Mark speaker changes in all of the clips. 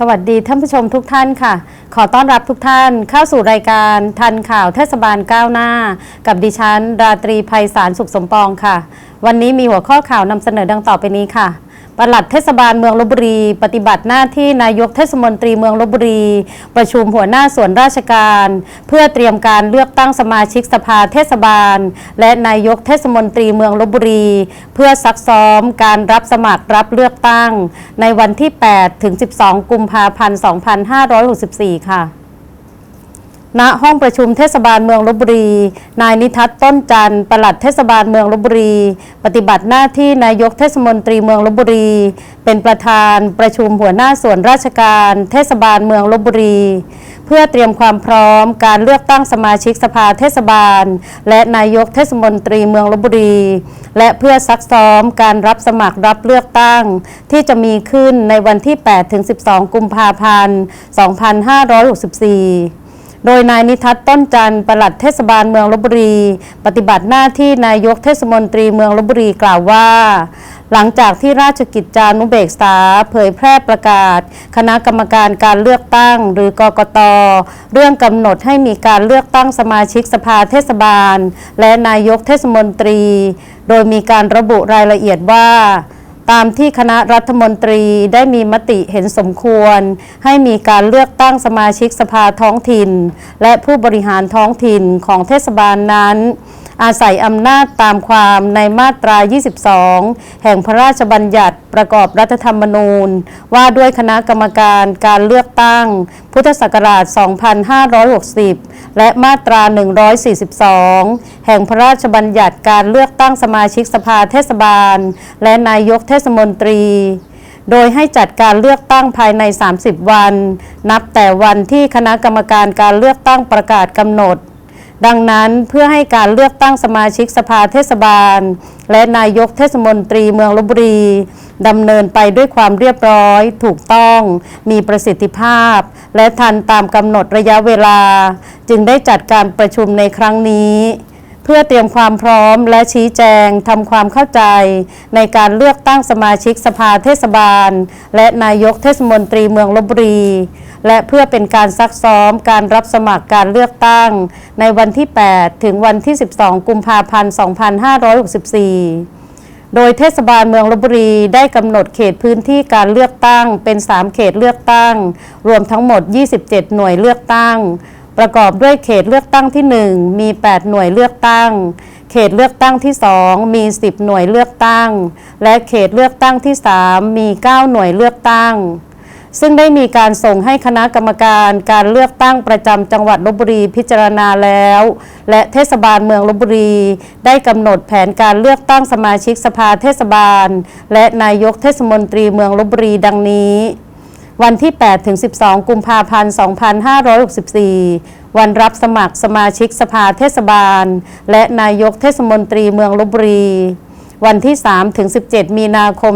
Speaker 1: สวัสดีท่านผู้ชมทุกท่านค่ะ ขอต้อนรับทุกท่านเข้าสู่รายการทันข่าวเทศบาลก้าวหน้า กับดิฉัน ราตรีภัยสารสุขสมปองค่ะ วันนี้มีหัวข้อข่าวนำเสนอดังต่อไปนี้ค่ะ ปลัดเทศบาลเมืองลบบุรี ปฏิบัติหน้าที่นายกเทศมนตรีเมืองลบบุรี ประชุมหัวหน้าส่วนราชการ เพื่อเตรียมการเลือกตั้งสมาชิกสภาเทศบาล และนายกเทศมนตรีเมืองลบบุรี เพื่อซักซ้อมการรับสมัครรับเลือกตั้ง ในวันที่ 8 ถึง 12 กุมภาพันธ์ 2564 ค่ะ ณห้องประชุมเทศบาลเมืองลบบุรี นายนิทัศน์ต้นจันทร์ปลัดเทศบาลเมืองลบบุรี ปฏิบัติหน้าที่นายกเทศมนตรีเมืองลบบุรี เป็นประธานประชุมหัวหน้าส่วนราชการ เทศบาลเมืองลบบุรี เพื่อเตรียมความพร้อมการเลือกตั้งสมาชิกสภาเทศบาล และนายกเทศมนตรีเมืองลบบุรี และเพื่อซักซ้อมการรับสมัครรับเลือกตั้ง ที่จะมีขึ้นในวันที่8ถึง12 กุมภาพันธ์ 2564 โดยนายนิทัศน์ต้นจันทร์ปลัดเทศบาลเมืองลบบุรี ปฏิบัติหน้าที่นายกเทศมนตรีเมืองลบบุรีกล่าวว่า หลังจากที่ราชกิจจานุเบกษาเผยแพร่ประกาศ คณะกรรมการการเลือกตั้ง หรือกกต เรื่องกำหนดให้มีการเลือกตั้งสมาชิกสภาเทศบาล และนายกเทศมนตรี โดยมีการระบุรายละเอียดว่า ตามที่คณะรัฐมนตรีได้มีมติเห็นสมควร ให้มีการเลือกตั้งสมาชิกสภาท้องถิ่น และผู้บริหารท้องถิ่นของเทศบาลนั้น อาศัยอำนาจตามความในมาตรา 22 แห่งพระราชบัญญัติประกอบรัฐธรรมนูญ ว่าด้วยคณะกรรมการการเลือกตั้ง พุทธศักราช 2560 และมาตรา 142 แห่งพระราชบัญญัติการเลือกตั้งสมาชิกสภาเทศบาล และนายกเทศมนตรี โดยให้จัดการเลือกตั้งภายใน 30 วัน นับแต่วันที่คณะกรรมการการเลือกตั้งประกาศกำหนด ดังนั้นเพื่อให้การเลือกตั้งสมาชิกสภาเทศบาล และนายกเทศมนตรีเมืองลบบุรีดำเนินไปด้วยความเรียบร้อย ถูกต้อง มีประสิทธิภาพ และทันตามกำหนดระยะเวลา จึงได้จัดการประชุมในครั้งนี้ เพื่อเตรียมความพร้อมและชี้แจงทำความเข้าใจ ในการเลือกตั้งสมาชิกสภาเทศบาล และนายกเทศมนตรีเมืองลบบุรี และเพื่อเป็นการซักซ้อมการรับสมัครการเลือกตั้ง ในวันที่ 8 ถึงวันที่ 12 กุมภาพันธ์ 2564โดยเทศบาลเมืองลบบุรีได้กำหนดเขตพื้นที่การเลือกตั้งเป็น 3 เขตเลือกตั้ง รวมทั้งหมด 27 หน่วยเลือกตั้ง ประกอบด้วยเขตเลือกตั้งที่ 1 มี 8 หน่วยเลือกตั้ง เขตเลือกตั้งที่ 2 มี 10 หน่วยเลือกตั้ง และเขตเลือกตั้งที่ 3 มี 9 หน่วยเลือกตั้ง ซึ่งได้มีการส่งให้คณะกรรมการการเลือกตั้งประจำจังหวัดลบบุรีพิจารณาแล้ว และเทศบาลเมืองลบบุรี ได้กำหนดแผนการเลือกตั้งสมาชิกสภาเทศบาล และนายกเทศมนตรีเมืองลบบุรีดังนี้ วันที่ 8 ถึง 12 กุมภาพันธ์ 2564 วันรับสมัครสมาชิกสภาเทศบาล และนายกเทศมนตรีเมืองลบบุรี วันที่ 3 ถึง 17 มีนาคม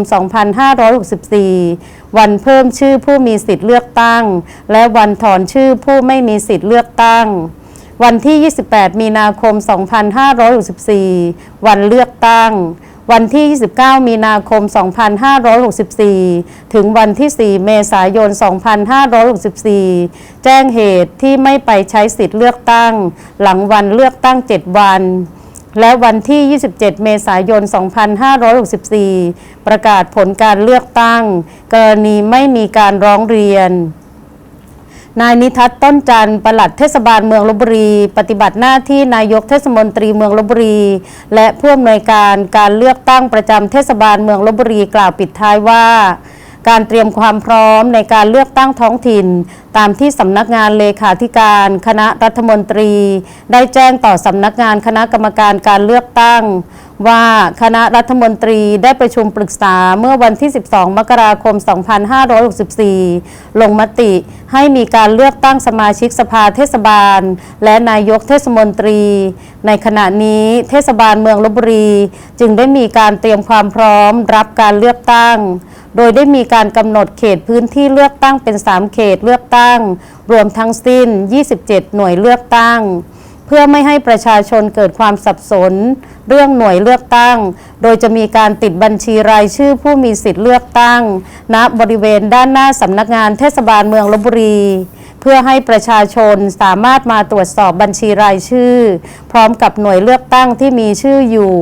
Speaker 1: 2564 วันเพิ่มชื่อผู้มีสิทธิ์เลือกตั้ง และวันถอนชื่อผู้ไม่มีสิทธิ์เลือกตั้ง วันที่ 28 มีนาคม 2564 วันเลือกตั้ง วันที่ 29 มีนาคม 2564 ถึงวันที่ 4 เมษายน 2564 แจ้งเหตุที่ไม่ไปใช้สิทธิ์เลือกตั้ง หลังวันเลือกตั้ง 7 วัน และวันที่ 27 เมษายน 2564 ประกาศผลการเลือกตั้ง กรณีไม่มีการร้องเรียน นายนิทัศน์ต้นจันทร์ปลัดเทศบาลเมืองลบบุรี ปฏิบัติหน้าที่นายกเทศมนตรีเมืองลบบุรี และผู้อำนวยการการเลือกตั้งประจำเทศบาลเมืองลบบุรีกล่าวปิดท้ายว่า การเตรียมความพร้อมในการเลือกตั้งท้องถิ่น ตามที่สำนักงานเลขาธิการคณะรัฐมนตรี ได้แจ้งต่อสำนักงานคณะกรรมการการเลือกตั้ง ว่าคณะรัฐมนตรีได้ประชุมปรึกษาเมื่อวันที่ 12 มกราคม 2564 ลงมติให้มีการเลือกตั้งสมาชิกสภาเทศบาล และนายกเทศมนตรี ในขณะนี้เทศบาลเมืองลบบุรี จึงได้มีการเตรียมความพร้อมรับการเลือกตั้ง โดยได้มีการกำหนดเขตพื้นที่เลือกตั้งเป็น 3 เขตเลือกตั้ง รวมทั้งสิ้น 27 หน่วยเลือกตั้ง เพื่อไม่ให้ประชาชนเกิดความสับสน เรื่องหน่วยเลือกตั้ง โดยจะมีการติดบัญชีรายชื่อผู้มีสิทธิ์เลือกตั้ง ณบริเวณด้านหน้าสำนักงานเทศบาลเมืองลบบุรีเพื่อให้ประชาชนสามารถมาตรวจสอบบัญชีรายชื่อ พร้อมกับหน่วยเลือกตั้งที่มีชื่ออยู่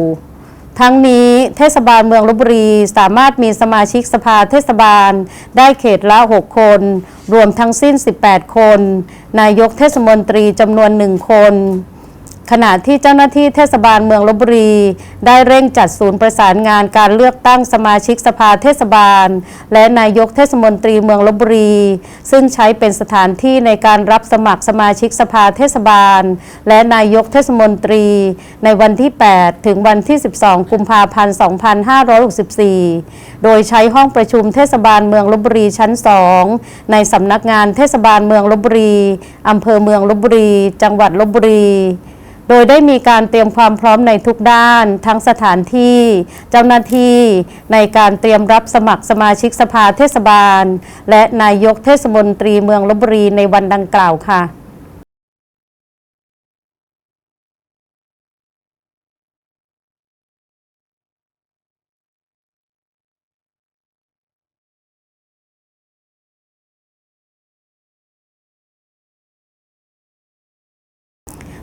Speaker 1: ทั้งนี้เทศบาลเมืองลบบุรีสามารถมีสมาชิกสภาเทศบาล ได้เขตละ 6 คน รวมทั้งสิ้น 18 คน นายกเทศมนตรีจำนวนหนึ่งคน ขณะที่เจ้าหน้าที่เทศบาลเมืองลบบุรี ได้เร่งจัดศูนย์ประสานงานการเลือกตั้งสมาชิกสภาเทศบาล และนายกเทศมนตรีเมืองลบบุรี ซึ่งใช้เป็นสถานที่ในการรับสมัครสมาชิกสภาเทศบาล และนายกเทศมนตรี ในวันที่ 8 ถึงวันที่ 12 กุมภาพันธ์ 2564 โดยใช้ห้องประชุมเทศบาลเมืองลบบุรีชั้น 2 ในสำนักงานเทศบาลเมืองลบบุรีอำเภอเมืองลบบุรี จังหวัดลบบุรี โดยได้มีการเตรียมความพร้อมในทุกด้าน ทั้งสถานที่ เจ้าหน้าที่ในการเตรียมรับสมัครสมาชิกสภาเทศบาล และนายกเทศมนตรีเมืองลบบุรีในวันดังกล่าวค่ะ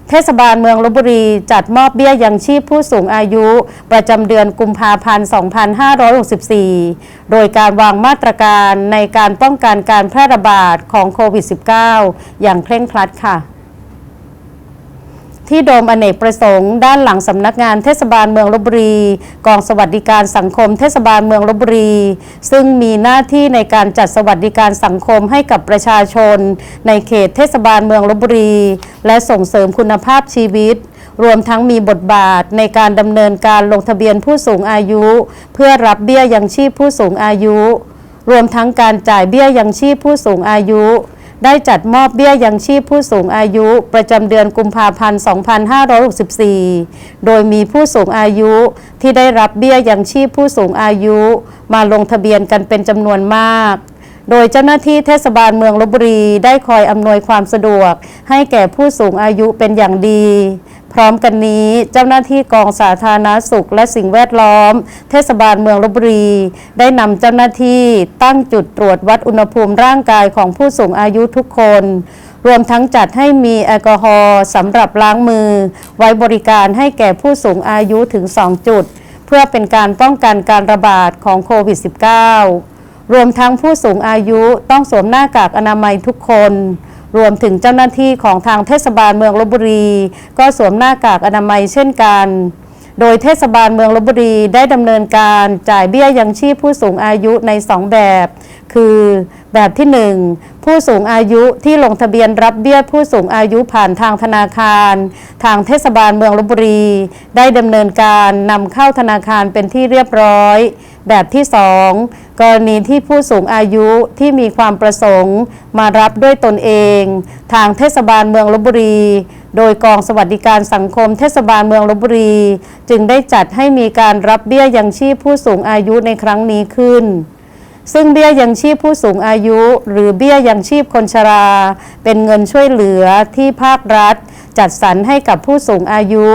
Speaker 1: เทศบาลเมืองลบบุรีจัดมอบเบี้ยยังชีพผู้สูงอายุ ประจำเดือนกุมภาพันธ์ 2564 โดยการวางมาตรการในการป้องกันการแพร่ระบาดของโควิด -19 อย่างเคร่งครัดค่ะ ที่โดมอเนกประสงค์ ด้านหลังสำนักงานเทศบาลเมืองลบบุรี กองสวัสดิการสังคมเทศบาลเมืองลบบุรี ซึ่งมีหน้าที่ในการจัดสวัสดิการสังคมให้กับประชาชน ในเขตเทศบาลเมืองลบบุรี และส่งเสริมคุณภาพชีวิต รวมทั้งมีบทบาทในการดำเนินการลงทะเบียนผู้สูงอายุ เพื่อรับเบี้ยยังชีพผู้สูงอายุ รวมทั้งการจ่ายเบี้ยยังชีพผู้สูงอายุ ได้จัดมอบเบี้ยยังชีพผู้สูงอายุประจำเดือนกุมภาพันธ์ 2564 โดยมีผู้สูงอายุที่ได้รับเบี้ยยังชีพผู้สูงอายุมาลงทะเบียนกันเป็นจำนวนมาก โดยเจ้าหน้าที่เทศบาลเมืองลบบุรีได้คอยอำนวยความสะดวกให้แก่ผู้สูงอายุเป็นอย่างดี พร้อมกันนี้เจ้าหน้าที่กองสาธารณาสุขและสิ่งแวดล้อม เทศบาลเมืองลบบุรี ได้นำเจ้าหน้าที่ตั้งจุดตรวจวัดอุณหภูมิร่างกายของผู้สูงอายุทุกคน รวมทั้งจัดให้มีแอลกอฮอล์สำหรับล้างมือ ไว้บริการให้แก่ผู้สูงอายุถึง 2 จุด เพื่อเป็นการป้องกันการระบาดของโควิด -19 รวมทั้งผู้สูงอายุต้องสวมหน้ากากอนามัยทุกคน รวมถึงเจ้าหน้าที่ของทางเทศบาลเมืองลบบุรี ก็สวมหน้ากากอนามัยเช่นกัน โดยเทศบาลเมืองลบบุรีได้ดำเนินการจ่ายเบี้ยยังชีพผู้สูงอายุใน 2 แบบ คือแบบที่ 1 ผู้สูงอายุที่ลงทะเบียนรับเบี้ยผู้สูงอายุผ่านทางธนาคาร ทางเทศบาลเมืองลบบุรี ได้ดำเนินการนำเข้าธนาคารเป็นที่เรียบร้อย แบบที่ 2 กรณีที่ผู้สูงอายุที่มีความประสงค์มารับด้วยตนเอง ทางเทศบาลเมืองลบบุรี โดยกองสวัสดิการสังคมเทศบาลเมืองลบบุรี จึงได้จัดให้มีการรับเบี้ยยังชีพผู้สูงอายุในครั้งนี้ขึ้นซึ่งเบี้ยยังชีพผู้สูงอายุ หรือเบี้ยยังชีพคนชรา เป็นเงินช่วยเหลือที่ภาครัฐ จัดสรรให้กับผู้สูงอายุ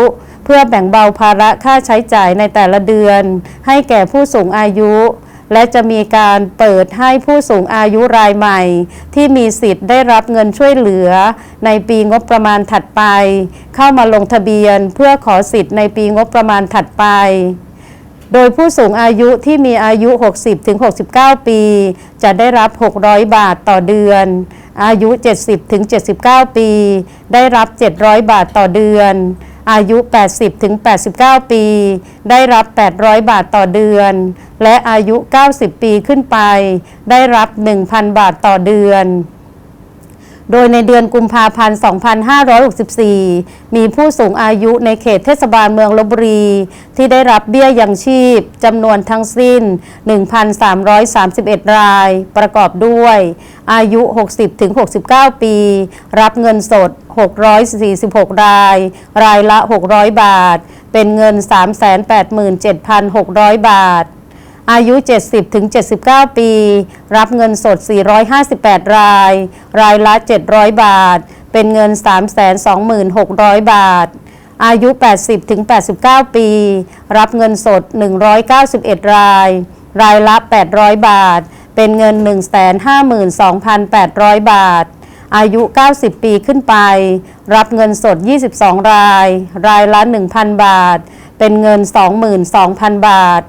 Speaker 1: เพื่อแบ่งเบาภาระค่าใช้จ่ายในแต่ละเดือน ให้แก่ผู้สูงอายุ และจะมีการเปิดให้ผู้สูงอายุรายใหม่ ที่มีสิทธิ์ได้รับเงินช่วยเหลือ ในปีงบประมาณถัดไป เข้ามาลงทะเบียนเพื่อขอสิทธิ์ในปีงบประมาณถัดไปโดยผู้สูงอายุที่มีอายุ 60-69 ปี จะได้รับ 600 บาทต่อเดือน อายุ 70-79 ปี ได้รับ 700 บาทต่อเดือน อายุ 80-89 ปี ได้รับ 800 บาทต่อเดือน และอายุ 90 ปีขึ้นไป ได้รับ 1,000 บาทต่อเดือน โดยในเดือนกุมภาพันธ์ 2564 มีผู้สูงอายุในเขตเทศบาลเมืองลบบุรี ที่ได้รับเบี้ยยังชีพจำนวนทั้งสิ้น 1,331 ราย ประกอบด้วย อายุ 60-69 ปี รับเงินสด 646 ราย รายละ 600 บาท เป็นเงิน 387,600 บาท อายุ 70-79 ปี รับเงินสด 458 ราย รายละ 700 บาท เป็นเงิน 326,600 บาท อายุ 80-89 ปี รับเงินสด 191 ราย รายละ 800 บาท เป็นเงิน 152,800 บาทอายุ 90 ปีขึ้นไป รับเงินสด 22 ราย รายละ 1,000 บาท เป็นเงิน 22,000 บาท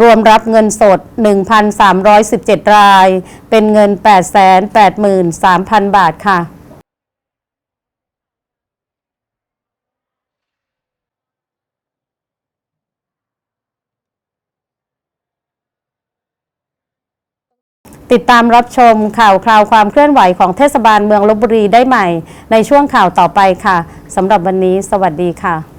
Speaker 1: รวมรับเงินสด 1,317 ราย เป็นเงิน 883,000 บาทค่ะติดตามรับชมข่าวคราวความเคลื่อนไหวของเทศบาลเมืองลบบุรีได้ใหม่ ในช่วงข่าวต่อไปค่ะสำหรับวันนี้ สวัสดีค่ะ